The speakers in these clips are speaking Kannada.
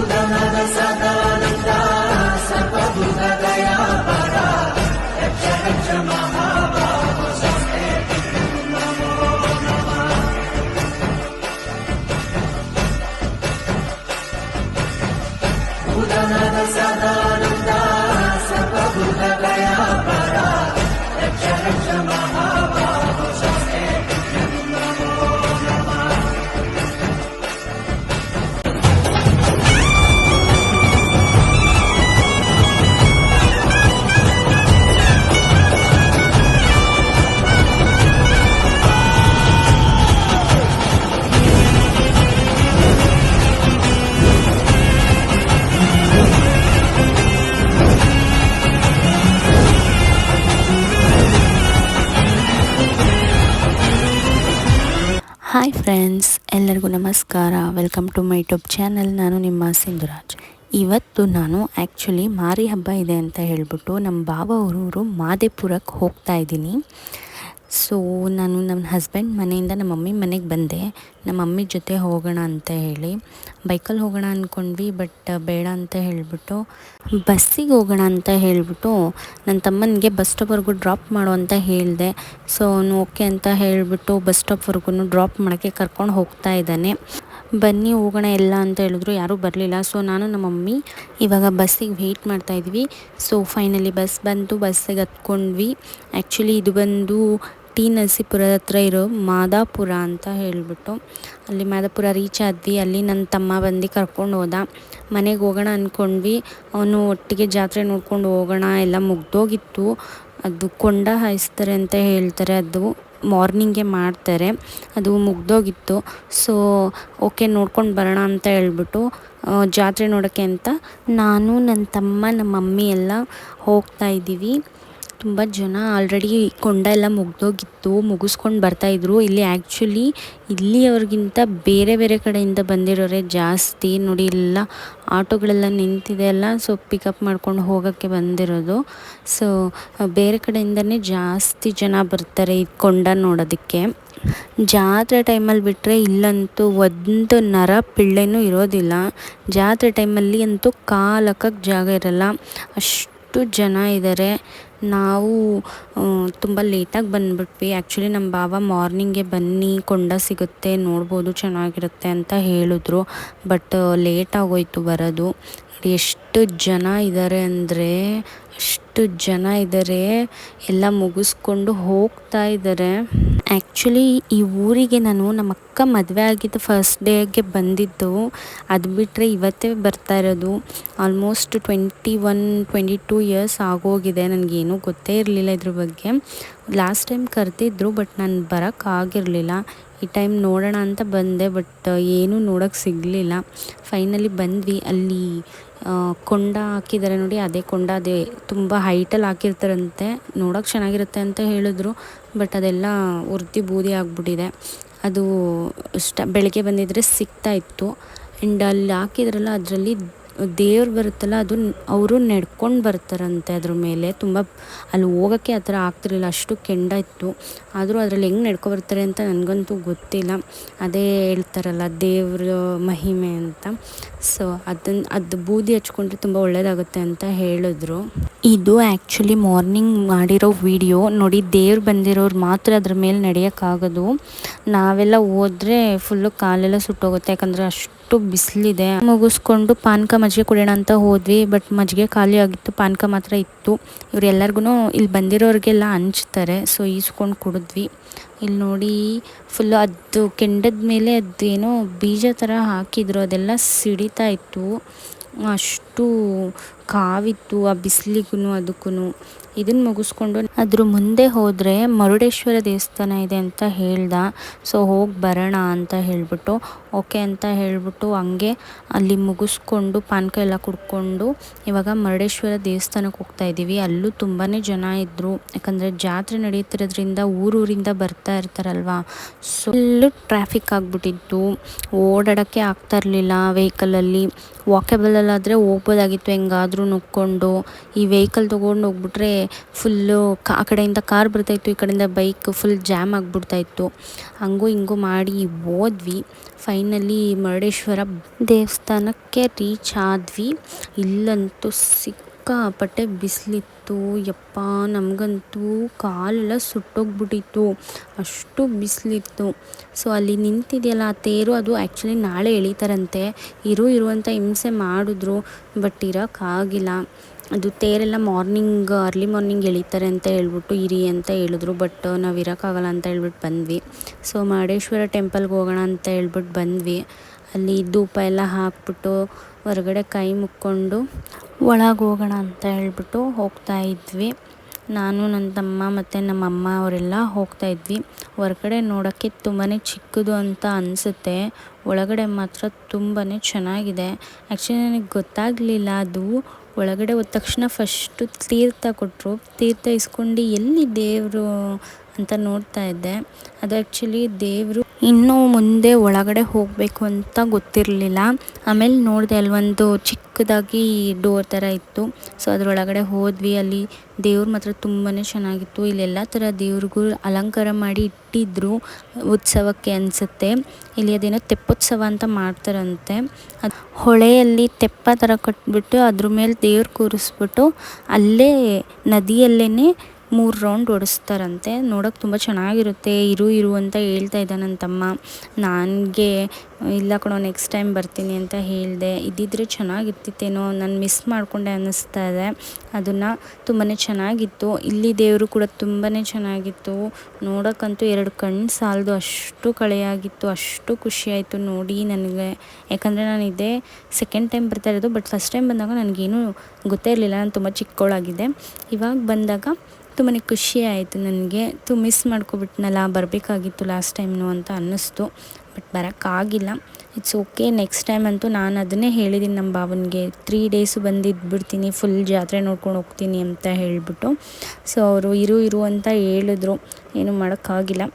ಸಬುಧನದ ಸದಾನಂದ ಸಬುಧ ದಯಾ ಪರ ರಕ್ಷ ರಕ್ಷ ಮಹಾಭಾವ ಸದಾನಂದ ಸಬುಧ ದಯಾ ಎಲ್ಲರಿಗೂ ನಮಸ್ಕಾರ. Welcome to my YouTube channel ನಾನು ನಿಮ್ಮ ಸಿಂಧುರಾಜ್. ಇವತ್ತು ನಾನು ಆ್ಯಕ್ಚುಲಿ ಮಾರಿ ಹಬ್ಬ ಇದೆ ಅಂತ ಹೇಳಿಬಿಟ್ಟು ನಮ್ಮ ಬಾವ ಊರೂರು ಮಾದೇಪುರಕ್ಕೆ ಹೋಗ್ತಾ ಇದ್ದೀನಿ. ಸೊ ನಾನು ನಮ್ಮ ಹಸ್ಬೆಂಡ್ ಮನೆಯಿಂದ ನಮ್ಮ ಮಮ್ಮಿ ಮನೆಗೆ ಬಂದೆ. ನಮ್ಮ ಮಮ್ಮಿ ಜೊತೆ ಹೋಗೋಣ ಅಂತ ಹೇಳಿ. ಬೈಕಲ್ಲಿ ಹೋಗೋಣ ಅಂದ್ಕೊಂಡ್ವಿ ಬಟ್ ಬೇಡ ಅಂತ ಹೇಳಿಬಿಟ್ಟು, ಬಸ್ಸಿಗೆ ಹೋಗೋಣ ಅಂತ ಹೇಳಿಬಿಟ್ಟು ನನ್ನ ತಮ್ಮನಿಗೆ ಬಸ್ ಸ್ಟಾಪ್ವರೆಗೂ ಡ್ರಾಪ್ ಮಾಡು ಅಂತ ಹೇಳಿದೆ. ಸೊ ಅವನು ಓಕೆ ಅಂತ ಹೇಳಿಬಿಟ್ಟು ಬಸ್ ಸ್ಟಾಪ್ವರೆಗೂ ಡ್ರಾಪ್ ಮಾಡೋಕ್ಕೆ ಕರ್ಕೊಂಡು ಹೋಗ್ತಾ ಇದ್ದಾನೆ. ಬನ್ನಿ ಹೋಗೋಣ ಎಲ್ಲ ಅಂತ ಹೇಳಿದ್ರು, ಯಾರೂ ಬರಲಿಲ್ಲ. ಸೊ ನಾನು ನಮ್ಮ ಮಮ್ಮಿ ಇವಾಗ ಬಸ್ಸಿಗೆ ವೆಯ್ಟ್ ಮಾಡ್ತಾಯಿದ್ವಿ ಸೊ ಫೈನಲಿ ಬಸ್ ಬಂತು, ಬಸ್ಸಿಗೆ ಹತ್ಕೊಂಡ್ವಿ. ಆ್ಯಕ್ಚುಲಿ ಇದು ಬಂದು ಟಿ ನರಸೀಪುರದ ಹತ್ರ ಇರೋ ಮಾದಾಪುರ ಅಂತ ಹೇಳಿಬಿಟ್ಟು ಅಲ್ಲಿ ಮಾದಾಪುರ ರೀಚ್ ಆದ್ವಿ. ಅಲ್ಲಿ ನನ್ನ ತಮ್ಮ ಬಂದು ಕರ್ಕೊಂಡು ಹೋದ. ಮನೆಗೆ ಹೋಗೋಣ ಅಂದ್ಕೊಂಡ್ವಿ ಅವನು ಒಟ್ಟಿಗೆ ಜಾತ್ರೆ ನೋಡ್ಕೊಂಡು ಹೋಗೋಣ ಎಲ್ಲ ಮುಗ್ದೋಗಿತ್ತು. ಅದು ಕೊಂಡ ಹಾಯಿಸ್ತಾರೆ ಅಂತ ಹೇಳ್ತಾರೆ. ಅದು ಮಾರ್ನಿಂಗೆ ಮಾಡ್ತಾರೆ. ಅದು ಮುಗ್ದೋಗಿತ್ತು. ಸೊ ಓಕೆ ನೋಡ್ಕೊಂಡು ಬರೋಣ ಅಂತ ಹೇಳ್ಬಿಟ್ಟು ಜಾತ್ರೆ ನೋಡೋಕ್ಕೆ ಅಂತ ನಾನು ನನ್ನ ತಮ್ಮ ನಮ್ಮ ಮಮ್ಮಿ ಎಲ್ಲ ಹೋಗ್ತಾ ಇದ್ದೀವಿ. ತುಂಬ ಜನ ಆಲ್ರೆಡಿ ಕೊಂಡ ಎಲ್ಲ ಮುಗ್ದೋಗಿತ್ತು, ಮುಗಿಸ್ಕೊಂಡು ಬರ್ತಾಯಿದ್ರು ಇಲ್ಲಿ ಆ್ಯಕ್ಚುಲಿ ಇಲ್ಲಿಯವ್ರಿಗಿಂತ ಬೇರೆ ಬೇರೆ ಕಡೆಯಿಂದ ಬಂದಿರೋರೆ ಜಾಸ್ತಿ. ನೋಡಿ ಎಲ್ಲ ಆಟೋಗಳೆಲ್ಲ ನಿಂತಿದೆ ಅಲ್ಲ ಸೊ ಪಿಕಪ್ ಮಾಡ್ಕೊಂಡು ಹೋಗೋಕ್ಕೆ ಬಂದಿರೋದು. ಸೊ ಬೇರೆ ಕಡೆಯಿಂದನೇ ಜಾಸ್ತಿ ಜನ ಬರ್ತಾರೆ ಈ ಕೊಂಡ ನೋಡೋದಕ್ಕೆ. ಜಾತ್ರೆ ಟೈಮಲ್ಲಿ ಬಿಟ್ಟರೆ ಇಲ್ಲಂತೂ ಒಂದು ನರ ಪಿಳ್ಳೆನೂ ಇರೋದಿಲ್ಲ. ಜಾತ್ರೆ ಟೈಮಲ್ಲಿ ಅಂತೂ ಕಾಲಕ್ಕಕ್ಕೆ ಜಾಗ ಇರಲ್ಲ. ಅಷ್ಟು ಜನ ಇದ್ದಾರೆ ನಾವು ತುಂಬ ಲೇಟಾಗಿ ಬಂದ್ಬಿಟ್ವಿ. ಆ್ಯಕ್ಚುಲಿ ನಮ್ಮ ಬಾಬಾ ಮಾರ್ನಿಂಗೆ ಬನ್ನಿ, ಕೊಂಡ ಸಿಗುತ್ತೆ, ನೋಡ್ಬೋದು ಚೆನ್ನಾಗಿರುತ್ತೆ ಅಂತ ಹೇಳಿದ್ರು. ಬಟ್ ಲೇಟ್ ಆಗೋಯ್ತು ಬರೋದು. ಎಷ್ಟು ಜನ ಇದ್ದಾರೆ ಅಂದರೆ, ಅಷ್ಟು ಜನ ಇದ್ದಾರೆ ಎಲ್ಲ ಮುಗಿಸ್ಕೊಂಡು ಹೋಗ್ತಾ ಇದ್ದಾರೆ ಆ್ಯಕ್ಚುಲಿ ಈ ಊರಿಗೆ ನಾನು ನಮ್ಮ ಅಕ್ಕ ಮದುವೆ ಆಗಿದ್ದ ಫಸ್ಟ್ ಡೇಗೆ ಬಂದಿದ್ದು. ಅದು ಬಿಟ್ಟರೆ ಇವತ್ತೇ ಬರ್ತಾ ಇರೋದು. Almost twenty one twenty two years ಆಗೋಗಿದೆ. ನನಗೇನೂ ಗೊತ್ತೇ ಇರಲಿಲ್ಲ ಇದ್ರ ಬಗ್ಗೆ. ಲಾಸ್ಟ್ ಟೈಮ್ ಕರೆದಿದ್ರು ಬಟ್ ನಾನು ಬರೋಕ್ಕಾಗಿರಲಿಲ್ಲ ಈ ಟೈಮ್ ನೋಡೋಣ ಅಂತ ಬಂದೆ ಬಟ್ ಏನೂ ನೋಡೋಕ್ಕೆ ಸಿಗಲಿಲ್ಲ. ಫೈನಲಿ ಬಂದ್ವಿ. ಅಲ್ಲಿ ಕೊಂಡ ಹಾಕಿದ್ದಾರೆ ನೋಡಿ, ಅದೇ ಕೊಂಡ, ಅದೇ ತುಂಬ ಹೈಟಲ್ಲಿ ಹಾಕಿರ್ತಾರಂತೆ. ನೋಡೋಕೆ ಚೆನ್ನಾಗಿರುತ್ತೆ ಅಂತ ಹೇಳಿದ್ರು. ಬಟ್ ಅದೆಲ್ಲ ಉರ್ದಿ ಬೂದಿ ಆಗಿಬಿಟ್ಟಿದೆ. ಅದು ಸ್ಟ ಬೆಳಗ್ಗೆ ಬಂದಿದ್ದರೆ ಸಿಗ್ತಾಯಿತ್ತು ಆ್ಯಂಡ್ ಅಲ್ಲಿ ಹಾಕಿದ್ರಲ್ಲ ಅದರಲ್ಲಿ ದೇವ್ರು ಬರುತ್ತಲ್ಲ, ಅದು ಅವರು ನಡ್ಕೊಂಡು ಬರ್ತಾರಂತೆ ಅದ್ರ ಮೇಲೆ. ತುಂಬ ಅಲ್ಲಿ ಹೋಗೋಕ್ಕೆ ಆ ಥರ ಆಗ್ತಿರಲಿಲ್ಲ, ಅಷ್ಟು ಕೆಂಡ ಇತ್ತು. ಆದರೂ ಅದರಲ್ಲಿ ಹೆಂಗೆ ನಡ್ಕೊ ಬರ್ತಾರೆ ಅಂತ ನನಗಂತೂ ಗೊತ್ತಿಲ್ಲ. ಅದೇ ಹೇಳ್ತಾರಲ್ಲ, ದೇವ್ರ ಮಹಿಮೆ ಅಂತ. ಸೊ ಅದನ್ನು ಅದು ಬೂದಿ ಹಚ್ಕೊಂಡ್ರೆ ತುಂಬ ಒಳ್ಳೆಯದಾಗುತ್ತೆ ಅಂತ ಹೇಳಿದ್ರು. ಇದು ಆ್ಯಕ್ಚುಲಿ ಮಾರ್ನಿಂಗ್ ಮಾಡಿರೋ ವಿಡಿಯೋ ನೋಡಿ, ದೇವ್ರು ಬಂದಿರೋರು ಮಾತ್ರ ಅದ್ರ ಮೇಲೆ ನಡೆಯೋಕ್ಕಾಗೋದು. ನಾವೆಲ್ಲ ಹೋದರೆ ಫುಲ್ಲು ಕಾಲೆಲ್ಲ ಸುಟ್ಟೋಗುತ್ತೆ. ಯಾಕಂದರೆ ಅಷ್ಟು ಬಿಸಿಲಿದೆ. ಮುಗಿಸ್ಕೊಂಡು ಪಾನಕ ಮಜ್ಜಿಗೆ ಕುಡಿಯೋಣ ಅಂತ ಹೋದ್ವಿ. ಬಟ್ ಮಜ್ಜಿಗೆ ಖಾಲಿ ಆಗಿತ್ತು. ಪಾನಕ ಮಾತ್ರ ಇತ್ತು. ಇವರೆಲ್ಲರಿಗೂ ಇಲ್ಲಿ ಬಂದಿರೋರಿಗೆಲ್ಲ ಹಂಚ್ತಾರೆ. ಸೊ ಈಸ್ಕೊಂಡು ಕುಡಿದ್ವಿ. ಇಲ್ಲಿ ನೋಡಿ ಫುಲ್ಲು ಅದು ಕೆಂಡದ ಮೇಲೆ ಅದೇನೋ ಬೀಜ ಥರ ಹಾಕಿದ್ರು. ಅದೆಲ್ಲ ಸಿಡಿತಾ ಇತ್ತು. ಅಷ್ಟು ಕಾವಿತ್ತು, ಆ ಬಿಸಿಲಿಗೂ ಅದಕ್ಕೂ ಇದನ್ನು ಮುಗಿಸ್ಕೊಂಡು ಅದ್ರ ಮುಂದೆ ಹೋದರೆ ಮರುಡೇಶ್ವರ ದೇವಸ್ಥಾನ ಇದೆ ಅಂತ ಹೇಳ್ದ. ಸೊ ಹೋಗಿ ಬರೋಣ ಅಂತ ಹೇಳಿಬಿಟ್ಟು, ಓಕೆ ಅಂತ ಹೇಳಿಬಿಟ್ಟು ಹಂಗೆ ಅಲ್ಲಿ ಮುಗಿಸ್ಕೊಂಡು ಪಾನಕ ಎಲ್ಲ ಕುಡ್ಕೊಂಡು ಇವಾಗ ಮರುಡೇಶ್ವರ ದೇವಸ್ಥಾನಕ್ಕೆ ಹೋಗ್ತಾ ಇದ್ದೀವಿ ಅಲ್ಲೂ ತುಂಬಾ ಜನ ಇದ್ದರು ಯಾಕಂದರೆ ಜಾತ್ರೆ ನಡೆಯುತ್ತಿರೋದ್ರಿಂದ ಊರೂರಿಂದ ಬರ್ತಾ ಇರ್ತಾರಲ್ವಾ. ಸೊ ಫುಲ್ಲು ಟ್ರಾಫಿಕ್ ಆಗಿಬಿಟ್ಟಿತ್ತು. ಓಡಾಡೋಕ್ಕೆ ಆಗ್ತಾ ಇರಲಿಲ್ಲ. ವೆಹಿಕಲಲ್ಲಿ ವಾಕೆಬಲಲ್ಲಾದರೆ ಹೋಗ್ಬೋದಾಗಿತ್ತು ಹೆಂಗಾದರೂ ನುಕ್ಕೊಂಡು ಈ ವೆಹಿಕಲ್ ತೊಗೊಂಡು ಹೋಗ್ಬಿಟ್ರೆ ಫುಲ್ಲು ಆ ಕಡೆಯಿಂದ ಕಾರ್ ಬರ್ತಾಯಿತ್ತು, ಈ ಕಡೆಯಿಂದ ಬೈಕ್ ಫುಲ್ ಜಾಮ್ ಆಗಿಬಿಡ್ತಾಯಿತ್ತು. ಹಂಗೂ ಹಿಂಗೂ ಮಾಡಿ ಹೋದ್ವಿ. ಫೈನಲಿ ಮುರುಡೇಶ್ವರ ದೇವಸ್ಥಾನಕ್ಕೆ ರೀಚ್ ಆದ್ವಿ. ಇಲ್ಲಂತೂ ಸಿಕ್ಕಾಪಟ್ಟೆ ಬಿಸಿಲಿತ್ತು. ಯಪ್ಪ, ನಮಗಂತೂ ಕಾಲೆಲ್ಲ ಸುಟ್ಟೋಗ್ಬಿಟ್ಟಿತ್ತು. ಅಷ್ಟು ಬಿಸಿಲಿತ್ತು. ಸೊ, ಅಲ್ಲಿ ನಿಂತಿದೆಯಲ್ಲ ಆ ತೇರು, ಅದು ಆ್ಯಕ್ಚುಲಿ ನಾಳೆ ಎಳಿತಾರಂತೆ. ಇರು ಇರುವಂಥ ಹಿಂಸೆ ಮಾಡಿದ್ರು, ಬಟ್ ಇರೋಕ್ಕಾಗಿಲ್ಲ. ಅದು ತೇರೆಲ್ಲ ಮಾರ್ನಿಂಗ್, ಅರ್ಲಿ ಮಾರ್ನಿಂಗ್ ಎಳಿತಾರೆ ಅಂತ ಹೇಳ್ಬಿಟ್ಟು ಇರಿ ಅಂತ ಹೇಳಿದ್ರು, ಬಟ್ ನಾವು ಇರೋಕ್ಕಾಗಲ್ಲ ಅಂತ ಹೇಳ್ಬಿಟ್ಟು ಬಂದ್ವಿ. ಸೊ ಮಹಡೇಶ್ವರ ಟೆಂಪಲ್ಗೆ ಹೋಗೋಣ ಅಂತ ಹೇಳ್ಬಿಟ್ಟು ಬಂದ್ವಿ. ಅಲ್ಲಿ ಧೂಪ ಎಲ್ಲ ಹಾಕ್ಬಿಟ್ಟು ಹೊರಗಡೆ ಕೈ ಮುಕ್ಕೊಂಡು ಒಳಗೆ ಹೋಗೋಣ ಅಂತ ಹೇಳ್ಬಿಟ್ಟು ಹೋಗ್ತಾ ಇದ್ವಿ. ನಾನು, ನನ್ನ ತಮ್ಮ ಮತ್ತು ನಮ್ಮ ಅಮ್ಮ ಅವರೆಲ್ಲ ಹೋಗ್ತಾ ಇದ್ವಿ. ಹೊರಗಡೆ ನೋಡೋಕ್ಕೆ ತುಂಬಾ ಚಿಕ್ಕದು ಅಂತ ಅನಿಸುತ್ತೆ. ಒಳಗಡೆ ಮಾತ್ರ ತುಂಬಾ ಚೆನ್ನಾಗಿದೆ. ಆ್ಯಕ್ಚುಲಿ ನನಗೆ ಗೊತ್ತಾಗಲಿಲ್ಲ ಅದು. ಒಳಗಡೆ ಹೋದ ತಕ್ಷಣ ಫಸ್ಟು ತೀರ್ಥ ಕೊಟ್ಟರು ತೀರ್ಥ ಇಸ್ಕೊಂಡು ಎಲ್ಲಿ ದೇವರು ಅಂತ ನೋಡ್ತಾ ಇದ್ದೆ. ಅದು ಆ್ಯಕ್ಚುಲಿ ದೇವರು ಇನ್ನೂ ಮುಂದೆ ಒಳಗಡೆ ಹೋಗಬೇಕು ಅಂತ ಗೊತ್ತಿರಲಿಲ್ಲ. ಆಮೇಲೆ ನೋಡಿದೆ ಅಲ್ಲೊಂದು ಚಿಕ್ಕದಾಗಿ ಡೋರ್ ಥರ ಇತ್ತು. ಸೊ ಅದರೊಳಗಡೆ ಹೋದ್ವಿ. ಅಲ್ಲಿ ದೇವ್ರು ಮಾತ್ರ ತುಂಬಾ ಚೆನ್ನಾಗಿತ್ತು. ಇಲ್ಲೆಲ್ಲ ಥರ ದೇವ್ರಿಗೂ ಅಲಂಕಾರ ಮಾಡಿ ಇಟ್ಟಿದ್ರು. ಉತ್ಸವಕ್ಕೆ ಅನಿಸುತ್ತೆ. ಇಲ್ಲಿ ಅದೇನೋ ತೆಪ್ಪೋತ್ಸವ ಅಂತ ಮಾಡ್ತಾರಂತೆ. ಅದು ಹೊಳೆಯಲ್ಲಿ ತೆಪ್ಪ ಥರ ಕಟ್ಬಿಟ್ಟು ಅದ್ರ ಮೇಲೆ ದೇವ್ರು ಕೂರಿಸ್ಬಿಟ್ಟು ಅಲ್ಲೇ ನದಿಯಲ್ಲೇ ಮೂರು ರೌಂಡ್ ಓಡಿಸ್ತಾರಂತೆ. ನೋಡೋಕೆ ತುಂಬ ಚೆನ್ನಾಗಿರುತ್ತೆ. ಇರು ಇರು ಅಂತ ಹೇಳ್ತಾ ಇದ್ದ ನನ್ನ ತಮ್ಮ. ನನಗೆ, ಇಲ್ಲ ಕಣೋ ನೆಕ್ಸ್ಟ್ ಟೈಮ್ ಬರ್ತೀನಿ ಅಂತ ಹೇಳಿದೆ. ಇದ್ದಿದ್ರೆ ಚೆನ್ನಾಗಿರ್ತಿತ್ತೇನೋ, ನಾನು ಮಿಸ್ ಮಾಡಿಕೊಂಡೆ ಅನ್ನಿಸ್ತಾ ಇದೆ. ಅದನ್ನು ತುಂಬಾ ಚೆನ್ನಾಗಿತ್ತು. ಇಲ್ಲಿ ದೇವರು ಕೂಡ ತುಂಬಾ ಚೆನ್ನಾಗಿತ್ತು. ನೋಡೋಕ್ಕಂತೂ ಎರಡು ಕಣ್ಣು ಸಾಲದು. ಅಷ್ಟು ಕಳೆಯಾಗಿತ್ತು. ಅಷ್ಟು ಖುಷಿಯಾಯಿತು ನೋಡಿ ನನಗೆ. ಯಾಕಂದರೆ ನಾನು ಇದೇ ಸೆಕೆಂಡ್ ಟೈಮ್ ಬರ್ತಾ ಇರೋದು ಬಟ್ ಫಸ್ಟ್ ಟೈಮ್ ಬಂದಾಗ ನನಗೇನು ಗೊತ್ತೇ ಇರಲಿಲ್ಲ. ನಾನು ತುಂಬ ಚಿಕ್ಕವಳಾಗಿದ್ದೆ ಇವಾಗ ಬಂದಾಗ ತುಂಬಾ ಖುಷಿ ಆಯಿತು ನನಗೆ. ತು ಮಿಸ್ ಮಾಡ್ಕೊಬಿಟ್ನಲ್ಲ, ಬರಬೇಕಾಗಿತ್ತು ಲಾಸ್ಟ್ ಟೈಮ್ನು ಅಂತ ಅನ್ನಿಸ್ತು. ಬಟ್ ಬರೋಕ್ಕಾಗಿಲ್ಲ ಇಟ್ಸ್ ಓಕೆ ನೆಕ್ಸ್ಟ್ ಟೈಮ್ ಅಂತೂ ನಾನು ಅದನ್ನೇ ಹೇಳಿದ್ದೀನಿ ನಮ್ಮ ಭಾವನಿಗೆ. ತ್ರೀ ಡೇಸು ಬಂದಿದ್ಬಿಡ್ತೀನಿ ಫುಲ್ ಜಾತ್ರೆ ನೋಡ್ಕೊಂಡು ಹೋಗ್ತೀನಿ ಅಂತ ಹೇಳಿಬಿಟ್ಟು. ಸೊ ಅವರು ಇರು ಇರು ಅಂತ ಹೇಳಿದ್ರು. ಏನು ಮಾಡೋಕ್ಕಾಗಿಲ್ಲ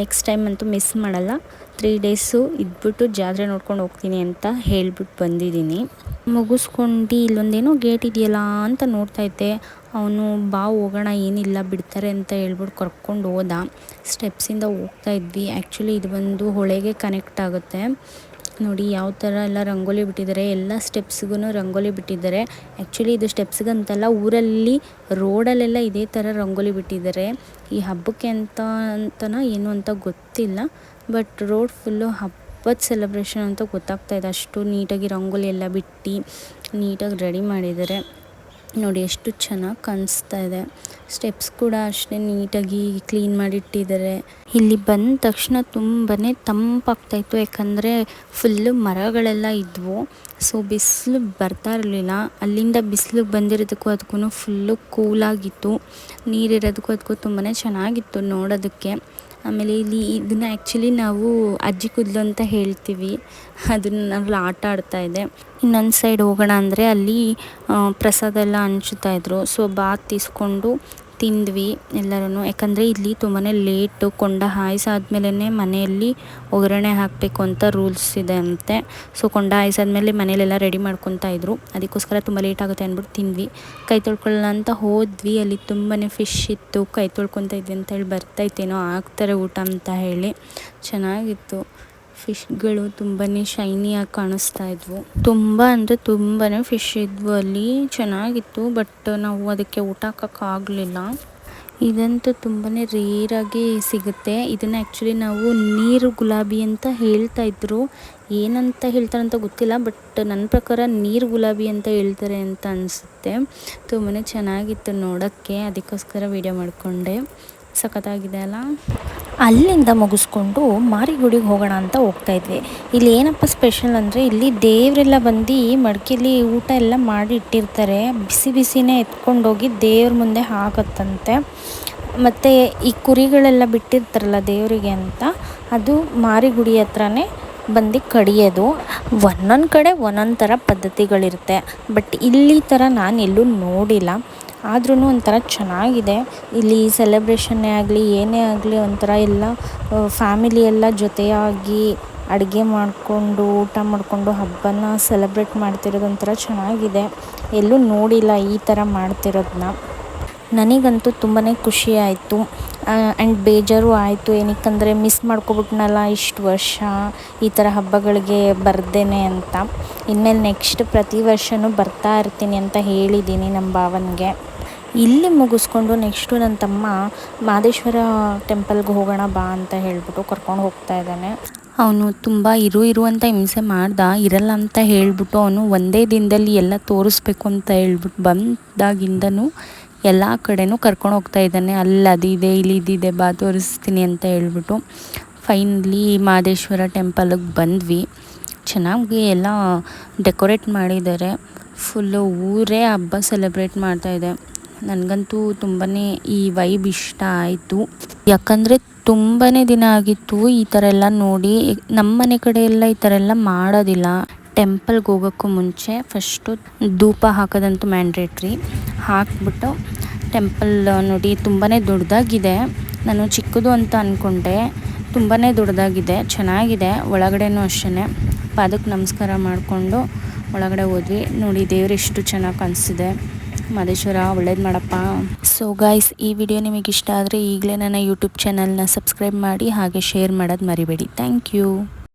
ನೆಕ್ಸ್ಟ್ ಟೈಮ್ ಅಂತೂ ಮಿಸ್ ಮಾಡಲ್ಲ. ತ್ರೀ ಡೇಸು ಇದ್ಬಿಟ್ಟು ಜಾತ್ರೆ ನೋಡ್ಕೊಂಡು ಹೋಗ್ತೀನಿ ಅಂತ ಹೇಳ್ಬಿಟ್ಟು ಬಂದಿದ್ದೀನಿ. ಮುಗಿಸ್ಕೊಂಡು, ಇಲ್ಲೊಂದೇನೋ ಗೇಟ್ ಇದೆಯಲ್ಲ ಅಂತ ನೋಡ್ತಾ ಇದ್ದೆ. ಅವನು, ಬಾ ಹೋಗೋಣ, ಏನಿಲ್ಲ, ಬಿಡ್ತಾರೆ ಅಂತ ಹೇಳ್ಬಿಟ್ಟು ಕರ್ಕೊಂಡು ಹೋದ. ಸ್ಟೆಪ್ಸಿಂದ ಹೋಗ್ತಾ ಇದ್ವಿ. ಆ್ಯಕ್ಚುಲಿ ಇದು ಬಂದು ಹೊಳೆಗೆ ಕನೆಕ್ಟ್ ಆಗುತ್ತೆ. ನೋಡಿ, ಯಾವ ಥರ ಎಲ್ಲ ರಂಗೋಲಿ ಬಿಟ್ಟಿದ್ದಾರೆ. ಎಲ್ಲ ಸ್ಟೆಪ್ಸ್ಗೂ ರಂಗೋಲಿ ಬಿಟ್ಟಿದ್ದಾರೆ. ಆ್ಯಕ್ಚುಲಿ ಇದು ಸ್ಟೆಪ್ಸ್ಗಂತಲ್ಲ ಊರಲ್ಲಿ, ರೋಡಲ್ಲೆಲ್ಲ ಇದೇ ಥರ ರಂಗೋಲಿ ಬಿಟ್ಟಿದ್ದಾರೆ. ಈ ಹಬ್ಬಕ್ಕೆ ಅಂತ, ಅಂತನ ಏನು ಅಂತ ಗೊತ್ತಿಲ್ಲ. ಬಟ್ ರೋಡ್ ಫುಲ್ಲು ಹಬ್ಬದ ಸೆಲೆಬ್ರೇಷನ್ ಅಂತ ಗೊತ್ತಾಗ್ತಾ ಇದೆ. ಅಷ್ಟು ನೀಟಾಗಿ ರಂಗೋಲಿ ಎಲ್ಲ ಬಿಟ್ಟು, ನೀಟಾಗಿ ರೆಡಿ ಮಾಡಿದ್ದಾರೆ. ನೋಡಿ ಎಷ್ಟು ಚೆನ್ನಾಗಿ ಕಾಣಿಸ್ತಾ ಇದೆ. ಸ್ಟೆಪ್ಸ್ ಕೂಡ ಅಷ್ಟೇ ನೀಟಾಗಿ ಕ್ಲೀನ್ ಮಾಡಿಟ್ಟಿದ್ದಾರೆ. ಇಲ್ಲಿ ಬಂದ ತಕ್ಷಣ ತುಂಬಾ ತಂಪಾಗ್ತಾಯಿತ್ತು ಯಾಕಂದರೆ ಫುಲ್ಲು ಮರಗಳೆಲ್ಲ ಇದ್ವು. ಸೊ ಬಿಸಿಲು ಬರ್ತಾ ಇರಲಿಲ್ಲ. ಅಲ್ಲಿಂದ ಬಿಸಿಲು ಬಂದಿರೋದಕ್ಕೂ ಅದಕ್ಕೂ ಫುಲ್ಲು ಕೂಲಾಗಿತ್ತು ನೀರಿರೋದಕ್ಕೂ ಅದಕ್ಕೂ ತುಂಬಾ ಚೆನ್ನಾಗಿತ್ತು ನೋಡೋದಕ್ಕೆ. ಆಮೇಲೆ ಇಲ್ಲಿ ಇದನ್ನ ಆ್ಯಕ್ಚುಲಿ ನಾವು ಅಜ್ಜಿ ಕುದ್ಲು ಅಂತ ಹೇಳ್ತೀವಿ. ಅದನ್ನ ನಾವು ಆಟ ಆಡ್ತಾ ಇದೆ. ಇನ್ನೊಂದು ಸೈಡ್ ಹೋಗೋಣ ಅಂದರೆ ಅಲ್ಲಿ ಪ್ರಸಾದ ಎಲ್ಲ ಹಂಚ್ತಾಯಿದ್ರು ಸೊ ಬಾತ್ ತಿಸ್ಕೊಂಡು ತಿಂದ್ವಿ ಎಲ್ಲರೂ ಯಾಕಂದರೆ ಇಲ್ಲಿ ತುಂಬಾ ಲೇಟು ಕೊಂಡ ಹಾಯಿಸಾದ್ಮೇಲೆ ಮನೆಯಲ್ಲಿ ಒಗ್ಗರಣೆ ಹಾಕಬೇಕು ಅಂತ ರೂಲ್ಸ್ ಇದೆ ಅಂತೆ. ಸೊ ಕೊಂಡ ಹಾಯಿಸಾದ್ಮೇಲೆ ಮನೇಲೆಲ್ಲ ರೆಡಿ ಮಾಡ್ಕೊತಾ ಇದ್ರು. ಅದಕ್ಕೋಸ್ಕರ ತುಂಬ ಲೇಟ್ ಆಗುತ್ತೆ ಅಂದ್ಬಿಟ್ಟು ತಿಂದ್ವಿ. ಕೈ ತೊಳ್ಕೊಳ್ಳೋಣ ಅಂತ ಹೋದ್ವಿ. ಅಲ್ಲಿ ತುಂಬಾ ಫಿಶ್ ಇತ್ತು. ಕೈ ತೊಳ್ಕೊತಾ ಇದ್ವಿ ಅಂತ ಹೇಳಿ ಬರ್ತೈತೇನೋ ಆಗ್ತಾರೆ ಊಟ ಅಂತ ಹೇಳಿ. ಚೆನ್ನಾಗಿತ್ತು. ಫಿಶ್ಗಳು ತುಂಬಾ ಶೈನಿಯಾಗಿ ಕಾಣಿಸ್ತಾ ಇದ್ವು. ತುಂಬ ಅಂದರೆ ತುಂಬಾ ಫಿಶ್ ಇದ್ವು ಅಲ್ಲಿ. ಚೆನ್ನಾಗಿತ್ತು, ಬಟ್ ನಾವು ಅದಕ್ಕೆ ಊಟ ಹಾಕೋಕ್ಕಾಗಲಿಲ್ಲ ಇದಂತೂ ತುಂಬಾ ರೇರಾಗಿ ಸಿಗುತ್ತೆ. ಇದನ್ನು ಆ್ಯಕ್ಚುಲಿ ನಾವು ನೀರು ಗುಲಾಬಿ ಅಂತ ಹೇಳ್ತಾ ಇದ್ರು. ಏನಂತ ಹೇಳ್ತಾರೆ ಅಂತ ಗೊತ್ತಿಲ್ಲ, ಬಟ್ ನನ್ನ ಪ್ರಕಾರ ನೀರು ಗುಲಾಬಿ ಅಂತ ಹೇಳ್ತಾರೆ ಅಂತ ಅನಿಸುತ್ತೆ. ತುಂಬಾ ಚೆನ್ನಾಗಿತ್ತು ನೋಡೋಕ್ಕೆ. ಅದಕ್ಕೋಸ್ಕರ ವೀಡಿಯೋ ಮಾಡಿಕೊಂಡೆ. ಸಖತ್ತಾಗಿದೆ ಅಲ್ಲ? ಅಲ್ಲಿಂದ ಮುಗಿಸ್ಕೊಂಡು ಮಾರಿಗುಡಿಗೆ ಹೋಗೋಣ ಅಂತ ಹೋಗ್ತಾ ಇದ್ವಿ. ಇಲ್ಲಿ ಏನಪ್ಪ ಸ್ಪೆಷಲ್ ಅಂದರೆ ಇಲ್ಲಿ ದೇವರೆಲ್ಲ ಬಂದು ಮಡಿಕೆಲಿ ಊಟ ಎಲ್ಲ ಮಾಡಿ ಇಟ್ಟಿರ್ತಾರೆ. ಬಿಸಿ ಬಿಸಿನೇ ಎತ್ಕೊಂಡೋಗಿ ದೇವ್ರ ಮುಂದೆ ಹಾಕತ್ತಂತೆ. ಮತ್ತು ಈ ಕುರಿಗಳೆಲ್ಲ ಬಿಟ್ಟಿರ್ತಾರಲ್ಲ ದೇವರಿಗೆ ಅಂತ, ಅದು ಮಾರಿಗುಡಿ ಹತ್ರನೇ ಬಂದು ಕಡಿಯೋದು. ಒಂದೊಂದು ಕಡೆ ಒಂದೊಂದು ಥರ ಪದ್ಧತಿಗಳಿರುತ್ತೆ. ಬಟ್ ಇಲ್ಲಿ ಥರ ನಾನು ಎಲ್ಲೂ ನೋಡಿಲ್ಲ. ಆದ್ರೂ ಒಂಥರ ಚೆನ್ನಾಗಿದೆ. ಇಲ್ಲಿ ಸೆಲೆಬ್ರೇಷನ್ನೇ ಆಗಲಿ, ಏನೇ ಆಗಲಿ ಒಂಥರ ಎಲ್ಲ ಫ್ಯಾಮಿಲಿ ಎಲ್ಲ ಜೊತೆಯಾಗಿ ಅಡುಗೆ ಮಾಡಿಕೊಂಡು, ಊಟ ಮಾಡಿಕೊಂಡು, ಹಬ್ಬನ ಸೆಲೆಬ್ರೇಟ್ ಮಾಡ್ತಿರೋದು ಒಂಥರ ಚೆನ್ನಾಗಿದೆ. ಎಲ್ಲೂ ನೋಡಿಲ್ಲ ಈ ಥರ ಮಾಡ್ತಿರೋದನ್ನ ನನಗಂತೂ ತುಂಬಾ ಖುಷಿ ಆಯಿತು. ಆ್ಯಂಡ್ ಬೇಜಾರು ಆಯಿತು. ಏನಕ್ಕಂದರೆ ಮಿಸ್ ಮಾಡ್ಕೊಬಿಟ್ನಲ್ಲ ಇಷ್ಟು ವರ್ಷ, ಈ ಥರ ಹಬ್ಬಗಳಿಗೆ ಬರ್ದೇನೆ ಅಂತ. ಇನ್ಮೇಲೆ ನೆಕ್ಸ್ಟ್ ಪ್ರತಿ ವರ್ಷವೂ ಬರ್ತಾ ಇರ್ತೀನಿ ಅಂತ ಹೇಳಿದ್ದೀನಿ ನಮ್ಮ ಭಾವನಿಗೆ. ಇಲ್ಲಿ ಮುಗಿಸ್ಕೊಂಡು ನೆಕ್ಸ್ಟು ನನ್ನ ತಮ್ಮ ಮಾದೇಶ್ವರ ಟೆಂಪಲ್ಗೆ ಹೋಗೋಣ ಬಾ ಅಂತ ಹೇಳ್ಬಿಟ್ಟು ಕರ್ಕೊಂಡು ಹೋಗ್ತಾ ಇದ್ದಾನೆ. ಅವನು ತುಂಬ ಇರು ಇರು ಅಂತ ಹಿಂಸೆ ಮಾಡ್ದ, ಇರಲ್ಲ ಅಂತ ಹೇಳ್ಬಿಟ್ಟು ಅವನು ಒಂದೇ ದಿನದಲ್ಲಿ ಎಲ್ಲ ತೋರಿಸ್ಬೇಕು ಅಂತ ಹೇಳ್ಬಿಟ್ಟು ಬಂದಾಗಿಂದನೂ ಎಲ್ಲ ಕಡೆನೂ ಕರ್ಕೊಂಡು ಹೋಗ್ತಾ ಇದ್ದಾನೆ. ಅಲ್ಲಿ ಅದಿದೆ ಇಲ್ಲಿ ಇದಿದೆ ಬಾ ತೋರಿಸ್ತೀನಿ ಅಂತ ಹೇಳ್ಬಿಟ್ಟು ಫೈನಲಿ ಮಹದೇಶ್ವರ ಟೆಂಪಲ್ಗೆ ಬಂದ್ವಿ. ಚೆನ್ನಾಗಿ ಎಲ್ಲ ಡೆಕೋರೇಟ್ ಮಾಡಿದ್ದಾರೆ. ಫುಲ್ಲು ಊರೇ ಹಬ್ಬ ಸೆಲೆಬ್ರೇಟ್ ಮಾಡ್ತಾಯಿದೆ ನನಗಂತೂ ತುಂಬಾ ಈ ವೈಬ್ ಇಷ್ಟ ಆಯಿತು. ಯಾಕಂದರೆ ತುಂಬಾ ದಿನ ಆಗಿತ್ತು ಈ ಥರ ಎಲ್ಲ ನೋಡಿ. ನಮ್ಮ ಮನೆ ಕಡೆ ಎಲ್ಲ ಈ ಥರ ಎಲ್ಲ ಮಾಡೋದಿಲ್ಲ. ಟೆಂಪಲ್ಗೆ ಹೋಗೋಕ್ಕೂ ಮುಂಚೆ ಫಸ್ಟು ಧೂಪ ಹಾಕೋದಂತೂ ಮ್ಯಾಂಡ್ರೇಟ್ರಿ ಹಾಕ್ಬಿಟ್ಟು ಟೆಂಪಲ್ ನೋಡಿ ತುಂಬಾ ದೊಡ್ಡದಾಗಿದೆ. ನಾನು ಚಿಕ್ಕದು ಅಂತ ಅಂದ್ಕೊಂಡೆ ತುಂಬಾ ದೊಡ್ಡದಾಗಿದೆ, ಚೆನ್ನಾಗಿದೆ, ಒಳಗಡೆನೂ ಅಷ್ಟೇ ಪಾದಕ್ಕೆ ನಮಸ್ಕಾರ ಮಾಡಿಕೊಂಡು ಒಳಗಡೆ ಹೋದ್ವಿ. ನೋಡಿ ದೇವ್ರು ಎಷ್ಟು ಚೆನ್ನಾಗಿ ಕಾಣಿಸ್ತಿದೆ. ಮಹದೇಶ್ವರ ಒಳ್ಳೇದು ಮಾಡಪ್ಪ. ಸೊ ಗಾಯ್ಸ್ ಈ ವಿಡಿಯೋ ನಿಮಗೆ ಇಷ್ಟ ಆದರೆ ಈಗಲೇ ನನ್ನ ಯೂಟ್ಯೂಬ್ ಚಾನಲ್ನ ಸಬ್ಸ್ಕ್ರೈಬ್ ಮಾಡಿ, ಹಾಗೆ ಶೇರ್ ಮಾಡೋದು ಮರಿಬೇಡಿ. Thank you